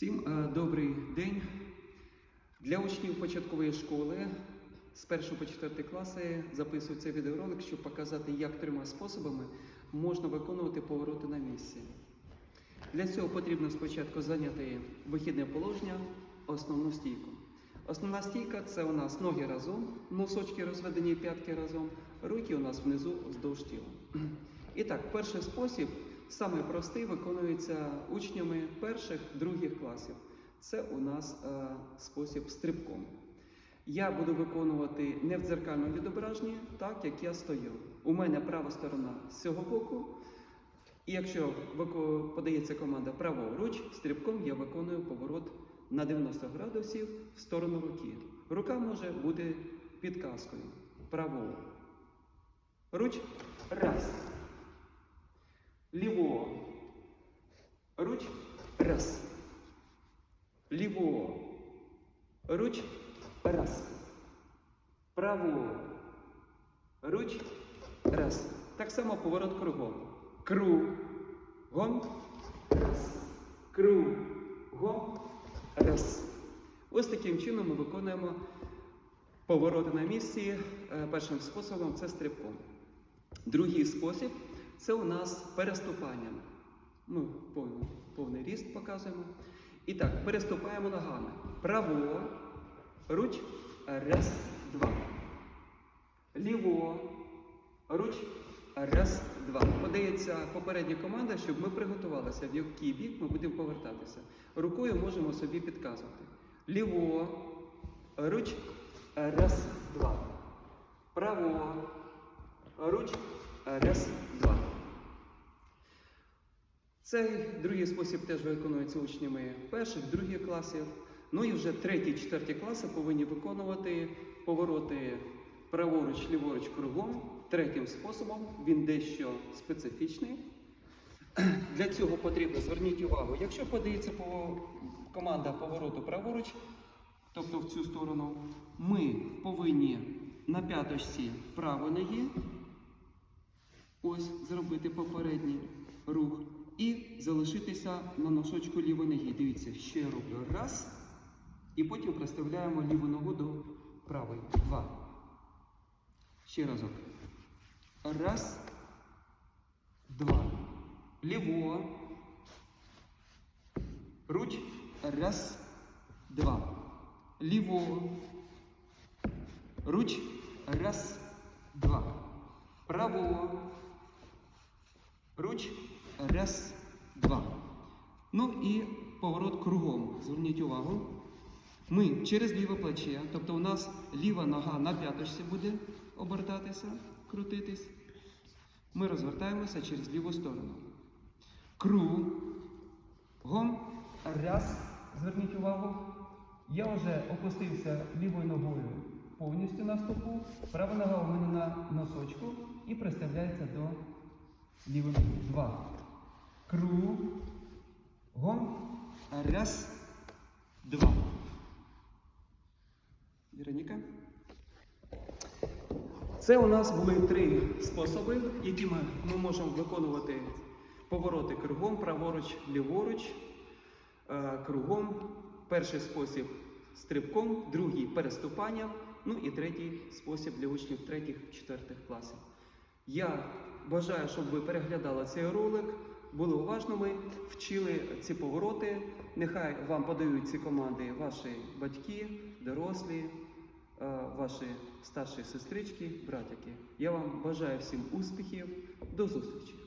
Всім е, добрий день. Для учнів початкової школи з 1 по 4 класи записується відеоролик, щоб показати, як трьома способами можна виконувати повороти на місці. Для цього потрібно спочатку зайняти вихідне положення, основну стійку. Основна стійка це у нас ноги разом, носочки розведені, п'ятки разом, руки у нас внизу вздовж тіла. І так, перший спосіб, самий простий, виконується учнями перших, других класів. Це у нас е, спосіб стрибком. Я буду виконувати не в дзеркальному відображенні, так як я стою. У мене права сторона з цього боку. І якщо подається команда праворуч, стрибком я виконую поворот на 90 градусів в сторону руки. Рука може бути підказкою. Право. Руч. Раз. Ліво. Руч. Раз. Ліво. Руч. Раз. Право. Руч. Раз. Так само поворот кругом. Кругом. Раз. Кругом. Раз. Ось таким чином ми виконуємо повороти на місці. Е, Першим способом це стрибком. Другий спосіб це у нас переступання. Ми повний, повний ріст показуємо. І так, переступаємо ногами. Право, руч, раз, два. Ліво, руч, раз, два. Подається попередня команда, щоб ми приготувалися, в який бік ми будемо повертатися. Рукою можемо собі підказувати. Ліво, руч, раз, два. Право, руч, раз, два. Цей другий спосіб теж виконується учнями перших, других класів. Ну і вже третій, четверті класи повинні виконувати повороти праворуч, ліворуч кругом. Третім способом він дещо специфічний. Для цього потрібно зверніть увагу, якщо подається команда повороту праворуч, тобто в цю сторону, ми повинні на п'яточці правої ноги ось зробити попередній рух і залишитися на носочку лівої ноги. Дивіться, ще роблю раз. І потім приставляємо ліву ногу до правої. Два. Ще разок. Раз. Два. Ліво. Руч. Раз. Два. Ліво. Руч. Раз. Два. Право. Руч. Раз. Два. Ну і поворот кругом. Зверніть увагу. Ми через ліве плече, тобто у нас ліва нога на п'яточці буде обертатися, крутитись. Ми розвертаємося через ліву сторону. Кругом. Раз. Зверніть увагу. Я вже опустився лівою ногою повністю на стопу. Права нога у мене на носочку і приставляється до лівої. Два. Кругом. Раз. Два. Вероніка. Це у нас були три способи, якими ми можемо виконувати повороти кругом, праворуч, ліворуч, е, кругом. Перший спосіб стрибком, другий переступанням, ну і третій спосіб для учнів третіх-четвертих класів. Я бажаю, щоб ви переглядали цей ролик, були уважними, вчили ці повороти. Нехай вам подають ці команди ваші батьки, дорослі, е, ваші старші сестрички, братики. Я вам бажаю всім успіхів. До зустрічі!